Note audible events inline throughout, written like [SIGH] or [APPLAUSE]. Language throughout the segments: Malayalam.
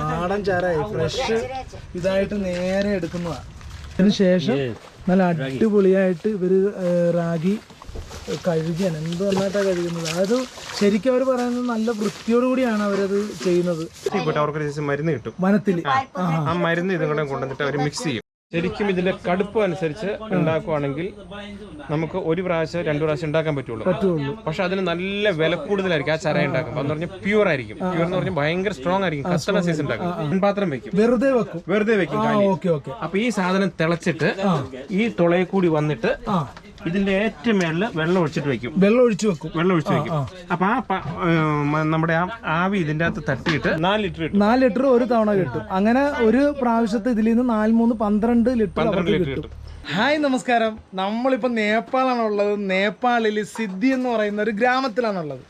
നാടൻ ചാരായി ഫ്രഷ് ഇതായിട്ട് നേരെ എടുക്കുന്നതാണ് അതിന് ശേഷം നല്ല അടിപൊളിയായിട്ട് ഇവർ റാഗി കഴുകിയാണ് എന്ത് നന്നായിട്ടാണ് കഴുകുന്നത്. അതായത് ശരിക്കും അവർ പറയുന്നത് നല്ല വൃത്തിയോടു കൂടിയാണ് അവരത് ചെയ്യുന്നത്. മരുന്ന് കിട്ടും. വനത്തിൽ ആ മരുന്ന് ഇതും കൂടെ കൊണ്ടുവന്നിട്ട് അവർ മിക്സ് ചെയ്യും. ശരിക്കും ഇതിന്റെ കടുപ്പ് അനുസരിച്ച് ഉണ്ടാക്കുവാണെങ്കിൽ നമുക്ക് ഒരു പ്രാവശ്യം രണ്ടു പ്രാവശ്യം ഉണ്ടാക്കാൻ പറ്റുള്ളൂ. പക്ഷെ അതിന് നല്ല വില കൂടുതലായിരിക്കും ആ ചര ഉണ്ടാക്കുമ്പോൾ എന്ന് പറഞ്ഞാൽ പ്യൂർ ആയിരിക്കും. പ്യൂർ എന്ന് പറഞ്ഞാൽ ഭയങ്കര സ്ട്രോങ് ആയിരിക്കും. കസ്റ്റമർ സൈസ് ഉണ്ടാക്കും. പാത്രം വെക്കും. വെറുതെ വെക്കും. വെറുതെ വെക്കും അപ്പൊ ഈ സാധനം തിളച്ചിട്ട് ഈ തുളയിൽ കൂടി വന്നിട്ട് ഇതിന്റെ ഏറ്റവും മേളിൽ വെള്ളം ഒഴിച്ചിട്ട് വെക്കും. വെള്ളം ഒഴിച്ചു വെക്കും. വെള്ളം ഒഴിച്ച് വെക്കും. അപ്പൊ ആ നമ്മുടെ ആ ആവി ഇതിന്റെ അകത്ത് തട്ടിയിട്ട് നാല് ലിറ്റർ നാല് ലിറ്റർ ഒരു തവണ കിട്ടും. അങ്ങനെ ഒരു പ്രാവശ്യത്തെ ഇതിൽ നിന്ന് നാല് മൂന്ന് പന്ത്രണ്ട് ലിറ്റർ പന്ത്രണ്ട് ലിറ്റർ കിട്ടും. ഹായ് നമസ്കാരം. നമ്മളിപ്പോൾ നേപ്പാളാണ് ഉള്ളത് നേപ്പാളിൽ സിദ്ധി എന്ന് പറയുന്ന ഒരു ഗ്രാമത്തിലാണുള്ളത്.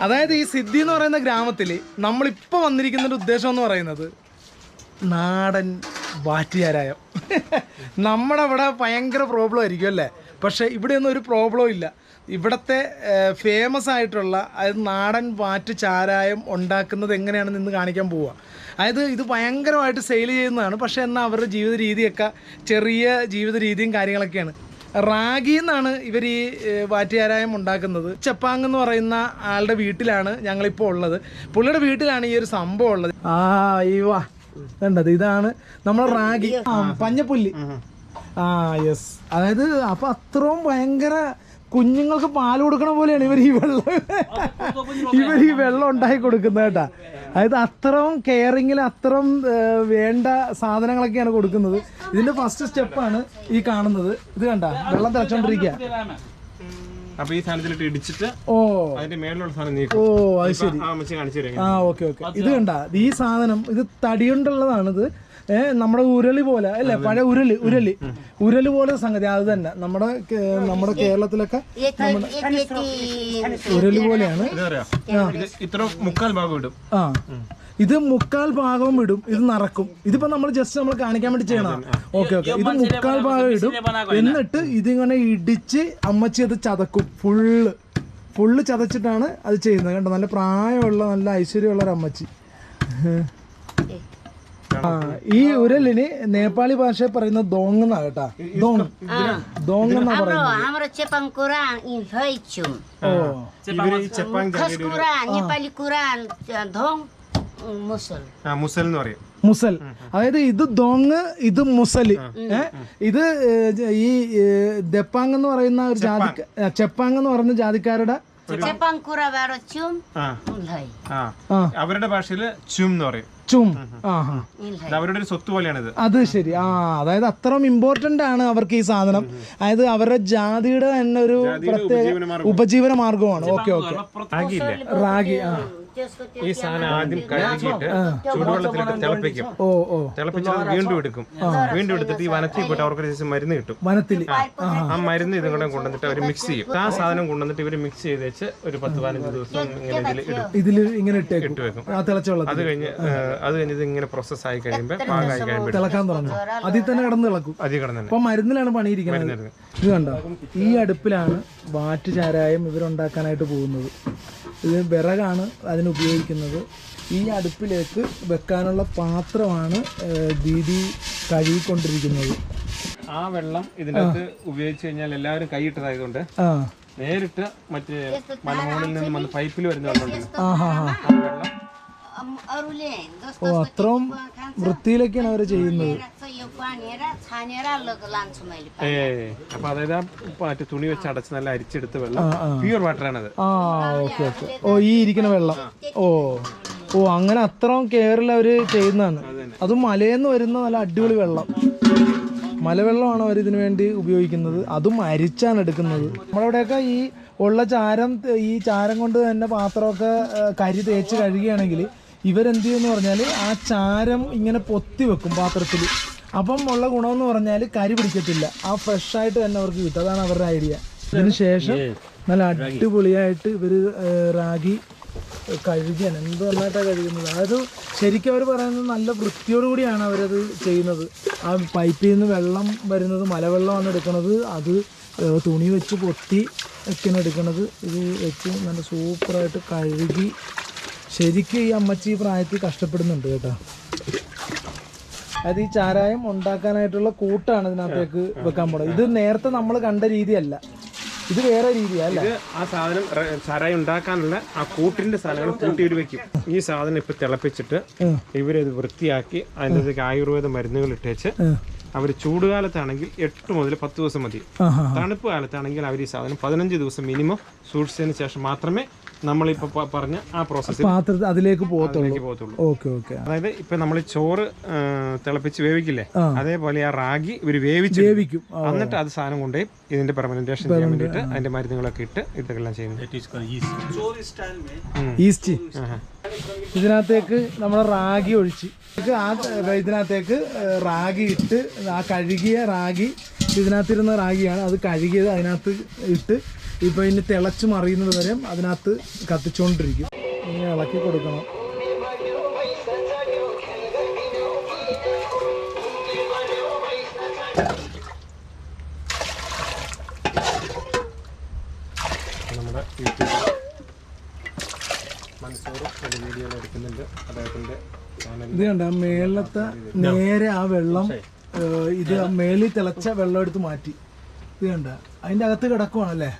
അതായത് ഈ സിദ്ധി എന്ന് പറയുന്ന ഗ്രാമത്തിൽ നമ്മളിപ്പോൾ വന്നിരിക്കുന്ന ഒരു ഉദ്ദേശം എന്ന് പറയുന്നത് നാടൻ വാറ്റുചാരായം. [LAUGHS] നമ്മുടെ ഇവിടെ ഭയങ്കര പ്രോബ്ലം ആയിരിക്കും അല്ലേ? പക്ഷേ ഇവിടെയൊന്നും ഒരു പ്രോബ്ലം ഇല്ല. ഇവിടുത്തെ ഫേമസ് ആയിട്ടുള്ള അതായത് നാടൻ വാറ്റ് ചാരായം ഉണ്ടാക്കുന്നത് എങ്ങനെയാണെന്ന് ഇന്ന് കാണിക്കാൻ പോവുക അതായത് ഇത് ഭയങ്കരമായിട്ട് സെയിൽ ചെയ്യുന്നതാണ്. പക്ഷേ എന്നാൽ അവരുടെ ജീവിത രീതിയൊക്കെ ചെറിയ ജീവിത രീതിയും കാര്യങ്ങളൊക്കെയാണ്. റാഗി എന്നാണ് ഇവർ ഈ വാറ്റിയാരായം ഉണ്ടാക്കുന്നത്. ചെപ്പാങ് എന്ന് പറയുന്ന ആളുടെ വീട്ടിലാണ് ഞങ്ങളിപ്പോൾ ഉള്ളത്. പുള്ളിയുടെ വീട്ടിലാണ് ഈ ഒരു സംഭവം ഉള്ളത്. ആ ഈ കണ്ടത് ഇതാണ് നമ്മളെ റാഗി. പഞ്ഞപ്പുല്ല്. ആ യെസ് അതായത് അപ്പൊ അത്രയും ഭയങ്കര കുഞ്ഞുങ്ങൾക്ക് പാൽ കൊടുക്കണ പോലെയാണ് ഇവർ ഈ വെള്ളം. ഇവർ ഈ വെള്ളം ഉണ്ടാക്കി കൊടുക്കുന്നത് കേട്ടാ. അതായത് അത്രയും കെയറിങ്ങിൽ അത്രയും വേണ്ട സാധനങ്ങളൊക്കെയാണ് കൊടുക്കുന്നത്. ഇതിന്റെ ഫസ്റ്റ് സ്റ്റെപ്പാണ് ഈ കാണുന്നത്. ഇത് കണ്ട വെള്ളം തിളച്ചോണ്ടിരിക്കുക അപ്പൊ ഈ സാധനത്തിലിട്ട് ഇടിച്ചിട്ട് ഓ. അതിന്റെ മേളിലുള്ള സാധനം ഓ അത് ശരി. ആ ഓക്കെ ഓക്കെ. ഇത് കണ്ട ഈ സാധനം ഇത് തടികൊണ്ടുള്ളതാണ് ഇത് ഏഹ് നമ്മുടെ ഉരളി പോലെ അല്ലേ പഴയ ഉരളി ഉരളി ഉരളി പോലെ സംഗതി അത് തന്നെ നമ്മുടെ നമ്മുടെ കേരളത്തിലൊക്കെ ഉരളി പോലെയാണ് ഇത് അറിയാം ഇത്ര മുക്കാൽ ഭാഗം ഇടും ആ ഇത് മുക്കാൽ ഭാഗവും ഇടും ഇത് നടക്കും ഇതിപ്പോ നമ്മൾ ജസ്റ്റ് നമ്മൾ കാണിക്കാൻ വേണ്ടി ചെയ്യണം ഓക്കെ ഓക്കെ ഇത് മുക്കാൽ ഭാഗം ഇടും എന്നിട്ട് ഇതിങ്ങനെ ഇടിച്ച് അമ്മച്ചി അത് ചതക്കും ഫുള്ള് ഫുള്ള് ചതച്ചിട്ടാണ് അത് ചെയ്യുന്നത് കണ്ടോ നല്ല പ്രായമുള്ള നല്ല ഐശ്വര്യമുള്ള ഒരു അമ്മച്ചി ഈ ഉരലിന് നേപ്പാളി ഭാഷ പറയുന്ന ദോങ് കേട്ടാ? ദോങ്. ദോങ് മുസൽ. അതായത് ഇത് ദോങ് ഇത് മുസൽ ഇത് ഈ ദപ്പാങ് എന്ന് പറയുന്ന ഒരു ജാതി ചെപ്പാങ് എന്ന് പറയുന്ന ജാതിക്കാരുടെ അവരുടെ ഭാഷയിൽ ചും എന്ന് പറയും. കൊച്ചും അവരുടെ ഒരു സ്വത്ത് പോലെയാണിത്. അത് ശരി. ആ അതായത് അത്ര ഇമ്പോർട്ടന്റ് ആണ് അവർക്ക് ഈ സാധനം. അതായത് അവരുടെ ജാതിയുടെ തന്നെ ഒരു പ്രത്യേക ഉപജീവന മാർഗമാണ് ഓക്കെ ഓക്കെ. റാഗി ആ. ഈ സാധനം ആദ്യം കഴുകിയിട്ട് ചൂടുവെള്ളത്തിലിട്ട് തിളപ്പിക്കും. ഓ ഓ. തിളപ്പിച്ചത് വീണ്ടും എടുക്കും. വീണ്ടും എടുത്തിട്ട് ഈ വനത്തിൽ പോയിട്ട് അവർക്ക് ശേഷം മരുന്ന് കിട്ടും. വനത്തിൽ. ആ. മരുന്ന് ഇതും കൂടെ കൊണ്ടുവന്നിട്ട് അവർ മിക്സ് ചെയ്യും. ആ സാധനം കൊണ്ടുവന്നിട്ട് ഇവർ മിക്സ് ചെയ്ത് വെച്ച് ഒരു പത്ത് പതിനഞ്ച് ദിവസം ഇങ്ങനെ ഇതിൽ ഇടും. ഇതിൽ ഇങ്ങനെ ഇട്ട് വെക്കും. അത് കഴിഞ്ഞ് അത് കഴിഞ്ഞ് ഇത് ഇങ്ങനെ പ്രോസസ് ആയി കഴിയുമ്പോൾ പാകമായി കഴിയുമ്പോൾ തിളക്കാൻ തുടങ്ങും. അതിൽ തന്നെ കിടന്ന് തിളക്കും. അതിൽ കിടന്നു അപ്പൊ മരുന്നിലാണ് പണിയിരിക്കുന്നത്. ഇത് കണ്ടോ? ഈ അടുപ്പിലാണ് വാറ്റ് ചാരായം ഇവരുണ്ടാക്കാനായിട്ട് പോകുന്നത്. ഇത് വിറകാണ് അതിനുപയോഗിക്കുന്നത് ഈ അടുപ്പിലേക്ക് വെക്കാനുള്ള പാത്രമാണ് ദീദി കഴുകിക്കൊണ്ടിരിക്കുന്നത്. ആ വെള്ളം ഇതിനകത്ത് ഉപയോഗിച്ച് കഴിഞ്ഞാൽ എല്ലാവരും കൈയിട്ടതായതുകൊണ്ട് നേരിട്ട് മറ്റേ മലമോളിൽ നിന്നും വന്ന് പൈപ്പിൽ വരുന്ന വെള്ളം ഓ അത്രയും വൃത്തിയിലൊക്കെയാണ് അവർ ചെയ്യുന്നത്. അപ്പൊ അതായത് ആ മറ്റേ തുണി വെച്ച് അടച്ച് നല്ല അരിച്ചെടുത്ത വെള്ളം. പ്യൂർ വാട്ടർ ആണത്. ഓ ഈ ഇരിക്കുന്ന വെള്ളം. ഓ ഓ അങ്ങനെ അത്രയും കെയറിൽ അവർ ചെയ്യുന്നതാണ്. അതും മലയെന്ന് വരുന്ന നല്ല അടിപൊളി വെള്ളം. മലവെള്ളമാണ് അവർ ഇതിനു വേണ്ടി ഉപയോഗിക്കുന്നത്. അതും അരിച്ചാണ് എടുക്കുന്നത്. നമ്മളവിടെയൊക്കെ ഈ ഉള്ള ചാരം ഈ ചാരം കൊണ്ട് തന്നെ പാത്രമൊക്കെ കരി തേച്ച് കഴുകുകയാണെങ്കിൽ ഇവരെന്ത് ചെയ്യുമെന്ന് പറഞ്ഞാൽ ആ ചാരം ഇങ്ങനെ പൊത്തി വെക്കും പാത്രത്തിൽ അപ്പം ഉള്ള ഗുണമെന്ന് പറഞ്ഞാൽ കരി പിടിക്കത്തില്ല. ആ ഫ്രഷ് ആയിട്ട് തന്നെ അവർക്ക് കിട്ടും. അതാണ് അവരുടെ ഐഡിയ ഇതിന് ശേഷം നല്ല അടിപൊളിയായിട്ട് ഇവർ റാഗി കഴുകിയാണ് എന്ത് നന്നായിട്ടാണ് കഴുകുന്നത്. അതായത് ശരിക്കും അവർ പറയുന്നത് നല്ല വൃത്തിയോടു കൂടിയാണ് അവരത് ചെയ്യുന്നത്. ആ പൈപ്പിൽ നിന്ന് വെള്ളം വരുന്നത് മലവെള്ളമാണ് എടുക്കുന്നത് അത് തുണി വെച്ച് പൊത്തി ഒക്കെയാണ് എടുക്കുന്നത് ഇത് വെച്ച് നല്ല സൂപ്പറായിട്ട് കഴുകി ശരിക്കും ഈ അമ്മച്ചി പ്രായത്തിൽ കഷ്ടപ്പെടുന്നുണ്ട് കേട്ടോ. അത് ഈ ചാരായം ഉണ്ടാക്കാനായിട്ടുള്ള കൂട്ടാണ് ഇതിനകത്തേക്ക് വെക്കാൻ പോണത്. ഇത് നേരത്തെ നമ്മൾ കണ്ട രീതിയല്ല. ഇത് വേറെ രീതിയല്ല അല്ലേ? ഇത് ആ സാധനം റ- ചാരായം ഉണ്ടാക്കാനുള്ള ആ കൂട്ടിന്റെ സാധനങ്ങൾ കൂട്ടി ഒരു വെക്കും. ഈ സാധനം ഇപ്പൊ തിളപ്പിച്ചിട്ട്. ഇവരത് വൃത്തിയാക്കി അതിന്റെ ആയുർവേദ മരുന്നുകൾ ഇട്ടേച്ച്. അവർ ചൂടുകാലത്താണെങ്കിൽ എട്ട് മുതൽ പത്ത് ദിവസം മതി. ആഹാ. തണുപ്പ് കാലത്താണെങ്കിൽ അവർ ഈ സാധനം പതിനഞ്ച് ദിവസം മിനിമം സൂക്ഷിച്ചതിന് ശേഷം മാത്രമേ പറഞ്ഞ ആ പ്രോസസ് പാത്രത്തിൽ അതിലേക്ക് പോകത്തുള്ളൂ. പോകത്തുള്ളൂ. Okay okay. അതായത് ഇപ്പൊ നമ്മൾ ചോറ് തിളപ്പിച്ച് വേവിക്കില്ലേ? അതേപോലെ ആ റാഗി ഇവർ വേവിച്ച് വേവിക്കും. എന്നിട്ട് അത് സാധനം കൊണ്ടുപോയി ഇതിന്റെ പെർമനന്റേഷൻ ചെയ്യാൻ വേണ്ടിയിട്ട് അതിന്റെ മരുന്നുകളൊക്കെ ഇട്ട് ഇതെല്ലാം ചെയ്യുന്നത്. ഈസ്റ്റ് ഇതിനകത്തേക്ക് നമ്മൾ റാഗി ഒഴിച്ച് ആ ഇതിനകത്തേക്ക് റാഗി ഇട്ട് ആ കഴുകിയ റാഗി ഇതിനകത്തിരുന്ന റാഗിയാണ്. അത് കഴുകിയത് അതിനകത്ത് ഇട്ട് ഇപ്പൊ ഇനി തിളച്ച് മറിയുന്നത് വരെ അതിനകത്ത് കത്തിച്ചുകൊണ്ടിരിക്കും ഇങ്ങനെ ഇളക്കി കൊടുക്കണം. നമ്മുടെ യൂട്യൂബ് ഒരു വീഡിയോ എടുക്കുന്നുണ്ട്. ഇത് കണ്ട? മേളത്തെ നേരെ ആ വെള്ളം ഇത് മേളിൽ തിളച്ച വെള്ളം എടുത്ത് മാറ്റി. ഇത് കണ്ട? അതിന്റെ അകത്ത് കിടക്കുവാണല്ലേ?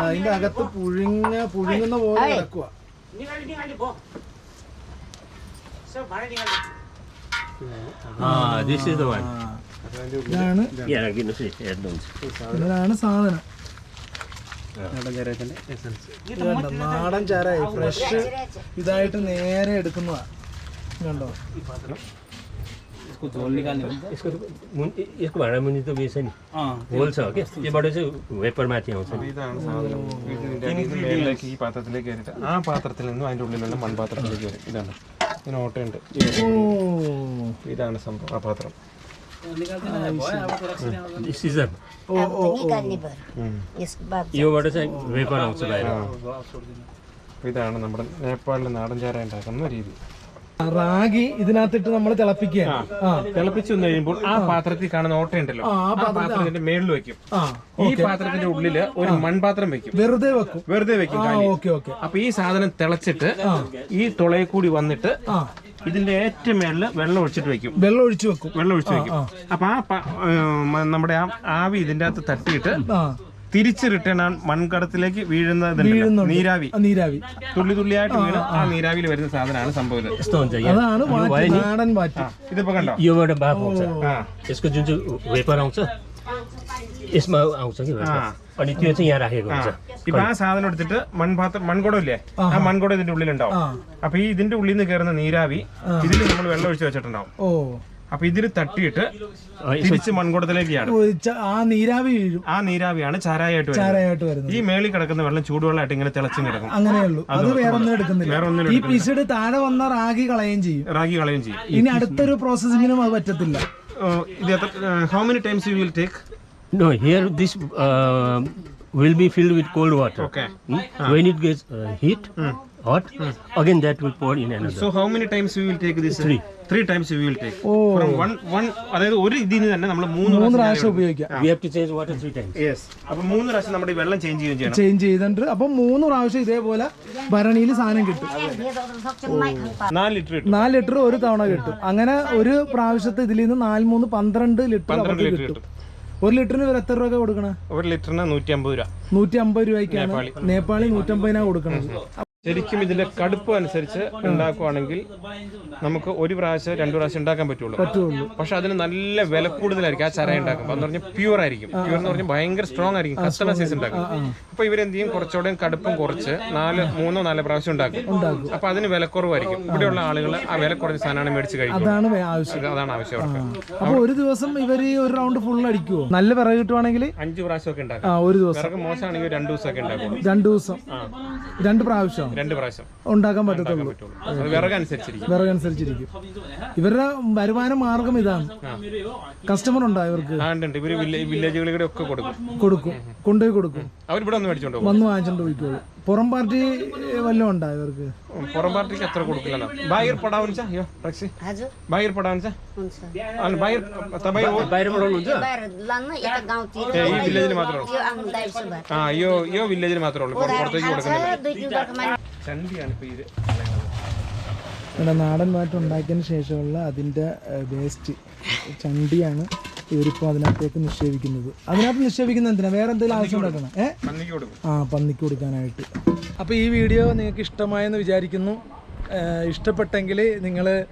അതിന്റെ അകത്ത് പുഴുങ്ങ പുഴുങ്ങുന്ന പോലെ കിടക്കുക. ഇതാണ് സാധനം. നാടൻ ചാരായി ഫ്രഷ് ഇതായിട്ട് നേരെ എടുക്കുന്നതാ ഇത് കണ്ടോ यसको मुन यसको भाँडा मुनि त उयो छ नि होल छ क्या त्योबाट चाहिँ वेपर माथि आउँछ नि ഇതാണ് സാധനം ഇതിന്റെ അടിയിൽ നിന്ന് മേളിലേക്ക് ഈ പാത്രത്തിലേക്ക് കയറിയിട്ട് ആ പാത്രത്തിൽ നിന്നും അതിന്റെ ഉള്ളിലുള്ള മൺപാത്രത്തിലേക്ക് വരും ഇതാണ് ഇതിന് ഓട്ടയുണ്ട് ഓ ഇതാണ് സംഭവം ആ പാത്രം दिस इज अ ഓ ഓ निकाल्ने पर्यो ഉം. यसको बाद योबाट चाहिँ वेपर आउँछ बाहिर അപ്പൊ ഇതാണ് നമ്മുടെ നേപ്പാളിലെ നാടൻ ചാര ഉണ്ടാക്കുന്ന രീതി റാഗി ഇതിനകത്തിട്ട് നമ്മൾ തിളപ്പിക്കുക. തിളപ്പിച്ചു വന്നു കഴിയുമ്പോൾ ആ പാത്രത്തിൽ കാണുന്ന ഓട്ടയുണ്ടല്ലോ. ആ, പാത്രത്തിന്റെ മേളിൽ വെക്കും. ഈ പാത്രത്തിന്റെ ഉള്ളിൽ ഒരു മൺപാത്രം വെക്കും. വെറുതെ വെക്കും. വെറുതെ വെക്കും ഓക്കെ ഓക്കെ. അപ്പൊ ഈ സാധനം തിളച്ചിട്ട് ഈ തുളയിൽ കൂടി വന്നിട്ട് ഇതിന്റെ ഏറ്റവും മേളിൽ വെള്ളം ഒഴിച്ചിട്ട് വെക്കും. വെള്ളം ഒഴിച്ചു വെക്കും. വെള്ളം ഒഴിച്ചു വെക്കും. അപ്പൊ ആ നമ്മുടെ ആ ആവി ഇതിന്റെ അകത്ത് തട്ടിയിട്ട് തിരിച്ച് റിട്ടേൺ ആ മൺകടത്തിലേക്ക് വീഴുന്നതുണ്ടല്ലോ വീഴുന്നുണ്ട്. നീരാവി ആ, നീരാവി തുള്ളി തുള്ളിയായിട്ട് വീണ് ആ നീരാവിയിൽ വരുന്ന സാധനമാണ് സംഭവം ഇത് यस्तो हुन्छ यहाँ അതാണ് വാറ്റ് നാടൻ വാറ്റ് ഇതിപ്പോ കണ്ടോ योबाट बाफ आउँछ ആ यसको जुन चाहिँ वेपर आउँछ यसमा आउँछ कि वेपर अनि त्यो चाहिँ यहाँ राखेको हुन्छ ഇപ്പൊ ആ സാധനം എടുത്തിട്ട് മൺപാത്രം മൺകുടം ഇല്ലേ ആ മൺകുടം ഇതിന്റെ ഉള്ളിലുണ്ടാവും ആ അപ്പൊ ഈ ഇതിന്റെ ഉള്ളിൽ നിന്ന് കയറുന്ന നീരാവി ഇതിൽ നമ്മൾ വെള്ളം ഒഴിച്ച് വെച്ചിട്ടുണ്ടാവും ഓ അപ്പൊ ഇതിൽ തട്ടിയിട്ട് തിരിച്ച് മൺകുടത്തിലേക്ക് ആ നീരാവി വീഴും. ആ നീരാവിയാണ് ചാരായായിട്ട് ചാരായായിട്ട് വരുന്നത്. ഈ മേളിൽ കിടക്കുന്ന വെള്ളം ചൂടുവെള്ളമായിട്ട് ഇങ്ങനെ തിളച്ചും കിടക്കും. അങ്ങനെയുള്ളൂ. അത് വേറെ ഒന്നും എടുക്കുന്നില്ല. വേറെ ഈ പിസിഡ് താഴെ വന്ന റാഗി കളയും ചെയ്യും. റാഗി കളയും ചെയ്യും. ഇനി അടുത്തൊരു പ്രോസസ്സിങ്ങിനും അത് പറ്റത്തില്ല. How many times you will take no here this uh, will be filled with cold water. Okay. Hmm? Ah. When it gets uh, heat. Hot, again that will pour in another. So how many times we will take this? Three. Three times you will take from one one അതായത് ഒരു ഇതിന് തന്നെ നമ്മൾ മൂന്ന് മൂന്ന് പ്രാവശ്യം ഉപയോഗിക്കാം. We have to change water three times. Yes അപ്പോൾ മൂന്ന് പ്രാവശ്യം നമ്മുടെ വെള്ളം ചേഞ്ച് ചെയ്യണം. ചേഞ്ച് ചെയ്തിട്ടുണ്ട്. അപ്പോൾ മൂന്ന് പ്രാവശ്യം ഇതേപോലെ ഭരണിയിൽ സാധനം കിട്ടും. നാല് ലിറ്റർ നാല് ലിറ്റർ ഒരു തവണ കിട്ടും. അങ്ങനെ ഒരു പ്രാവശ്യത്തെ ഇതിൽ നിന്ന് നാല് മൂന്ന് പന്ത്രണ്ട് ലിറ്റർ കിട്ടും. ഒരു ലിറ്ററിന് എത്ര രൂപ കൊടുക്കണേ? ഒരു ലിറ്ററിന് നൂറ്റി അമ്പത് രൂപ. നൂറ്റി അമ്പത് രൂപയ്ക്കാണ്. നേപ്പാളി. നൂറ്റമ്പതിനാണ് കൊടുക്കണത്. ശരിക്കും ഇതിന്റെ കടുപ്പ് അനുസരിച്ച് ഉണ്ടാക്കുവാണെങ്കിൽ നമുക്ക് ഒരു പ്രാവശ്യം രണ്ടു പ്രാവശ്യം ഉണ്ടാക്കാൻ പറ്റുള്ളൂ. പക്ഷെ അതിന് നല്ല വില കൂടുതലായിരിക്കും ആ ചര ഉണ്ടാക്കും എന്ന് പറഞ്ഞാൽ പ്യൂർ ആയിരിക്കും. പ്യൂർ എന്ന് പറഞ്ഞാൽ ഭയങ്കര സ്ട്രോങ് ആയിരിക്കും. കസ്റ്റമർ സൈസ് ഉണ്ടാക്കും. അപ്പൊ ഇവരെന്ത് ചെയ്യും കുറച്ചുകൂടെ കടുപ്പം കുറച്ച് നാല് മൂന്നോ നാല് പ്രാവശ്യം ഉണ്ടാക്കും. അപ്പൊ അതിന് വിലക്കുറവായിരിക്കും ഇവിടെയുള്ള ആളുകൾ ആ വില കുറഞ്ഞ സാധനമാണ് മേടിച്ച് കഴിക്കും. അതാണ് ആവശ്യം. അപ്പൊ ഒരു ദിവസം ഇവർ ഒരു റൗണ്ട് ഫുൾ അടിക്കുമോ നല്ല വിറക് കിട്ടുവാണെങ്കിൽ? അഞ്ചു പ്രാവശ്യം ഒക്കെ ഉണ്ടാക്കും ഒരു ദിവസം. മോശമാണെങ്കിൽ രണ്ടു ദിവസം ഒക്കെ ഉണ്ടാക്കും രണ്ടു ദിവസം. രണ്ട് പ്രാവശ്യം രണ്ട് ഉണ്ടാക്കാൻ പറ്റത്തുള്ളൂ വിറകനുസരിച്ചിരിക്കും ഇവരുടെ വരുമാന മാർഗം ഇതാണ് കസ്റ്റമർ ഉണ്ടോ ഇവർക്ക് ഉണ്ട് ഇവർ ഒക്കെ കൊടുക്കും കൊടുക്കും കൊണ്ടുപോയി കൊടുക്കും അവർ ഇവിടെ വന്ന് വാങ്ങിച്ചോണ്ട് പോയിക്കോളൂ പുറം പാർട്ടി വല്ലതും ഉണ്ടോ ഇവർക്ക് പുറം പാർട്ടിക്ക് അത്ര കൊടുക്കില്ല ബാഹിർ पडा हुन्छ यो रक्सी बाहिर पडा हुन्छ अनि बाहिर ചണ്ടിയാണ് നമ്മുടെ നാടൻ മാറ്റം ഉണ്ടാക്കിയതിന് ശേഷമുള്ള അതിന്റെ വേസ്റ്റ് ചണ്ടിയാണ് ഇവരിപ്പോൾ അതിനകത്തേക്ക് നിക്ഷേപിക്കുന്നത്. അതിനകത്ത് നിക്ഷേപിക്കുന്നത് എന്തിനാ? വേറെ എന്തെങ്കിലും ആവശ്യം ഉണ്ടാക്കണം? ഏ? ആ പന്നിക്ക് കൊടുക്കാനായിട്ട്. അപ്പോൾ ഈ വീഡിയോ നിങ്ങൾക്ക് ഇഷ്ടമായെന്ന് വിചാരിക്കുന്നു. ഇഷ്ടപ്പെട്ടെങ്കിൽ നിങ്ങൾ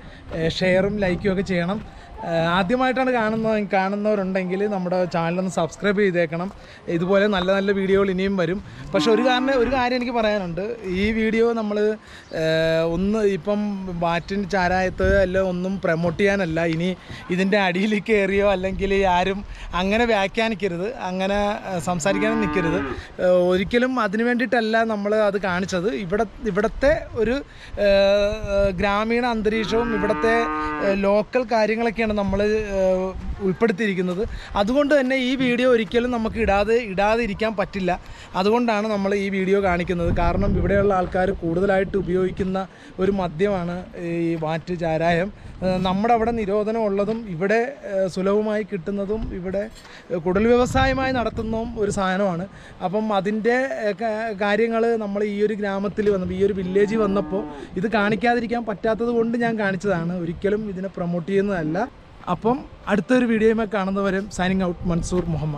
ഷെയറും ലൈക്കും ഒക്കെ ചെയ്യണം. ആദ്യമായിട്ടാണ് കാണുന്ന കാണുന്നവരുണ്ടെങ്കിൽ നമ്മുടെ ചാനലൊന്ന് സബ്സ്ക്രൈബ് ചെയ്തേക്കണം. ഇതുപോലെ നല്ല നല്ല വീഡിയോകൾ ഇനിയും വരും. പക്ഷെ ഒരു കാരണം ഒരു കാര്യം എനിക്ക് പറയാനുണ്ട്. ഈ വീഡിയോ നമ്മൾ ഒന്ന് ഇപ്പം ബാറ്റിൻ ചാരായത്ത് അല്ല ഒന്നും പ്രൊമോട്ട് ചെയ്യാനല്ല. ഇനി ഇതിന്റെ അടിയിൽ കയറിയോ അല്ലെങ്കിൽ ആരും അങ്ങനെ വ്യാഖ്യാനിക്കരുത്. അങ്ങനെ സംസാരിക്കാനും നിൽക്കരുത്. ഒരിക്കലും അതിന് വേണ്ടിയിട്ടല്ല നമ്മൾ അത് കാണിച്ചത്. ഇവിടെ ഇവിടുത്തെ ഒരു ഗ്രാമീണ അന്തരീക്ഷവും ഇവിടുത്തെ ലോക്കൽ കാര്യങ്ങളൊക്കെയാണ് നമ്മൾ ഉൾപ്പെടുത്തിയിരിക്കുന്നത്. അതുകൊണ്ട് തന്നെ ഈ വീഡിയോ ഒരിക്കലും നമുക്ക് ഇടാതെ ഇടാതിരിക്കാൻ പറ്റില്ല. അതുകൊണ്ടാണ് നമ്മൾ ഈ വീഡിയോ കാണിക്കുന്നത്. കാരണം ഇവിടെയുള്ള ആൾക്കാർ കൂടുതലായിട്ട് ഉപയോഗിക്കുന്ന ഒരു മദ്യമാണ് ഈ വാറ്റ് ചാരായം. നമ്മുടെ അവിടെ നിരോധനം ഉള്ളതും ഇവിടെ സുലഭമായി കിട്ടുന്നതും ഇവിടെ കുടൽ വ്യവസായമായി നടത്തുന്നതും ഒരു സാധനമാണ്. അപ്പം അതിന്റെ കാര്യങ്ങൾ നമ്മൾ ഈ ഒരു ഗ്രാമത്തിൽ വന്നപ്പോൾ ഈ ഒരു വില്ലേജിൽ വന്നപ്പോൾ ഇത് കാണിക്കാതിരിക്കാൻ പറ്റാത്തത് കൊണ്ട് ഞാൻ കാണിച്ചതാണ്. ഒരിക്കലും ഇതിനെ പ്രൊമോട്ട് ചെയ്യുന്നതല്ല. അപ്പം അടുത്തൊരു വീഡിയോയുമായി കാണുന്നവരും സൈനിങ് ഔട്ട് മൻസൂർ മുഹമ്മദ്.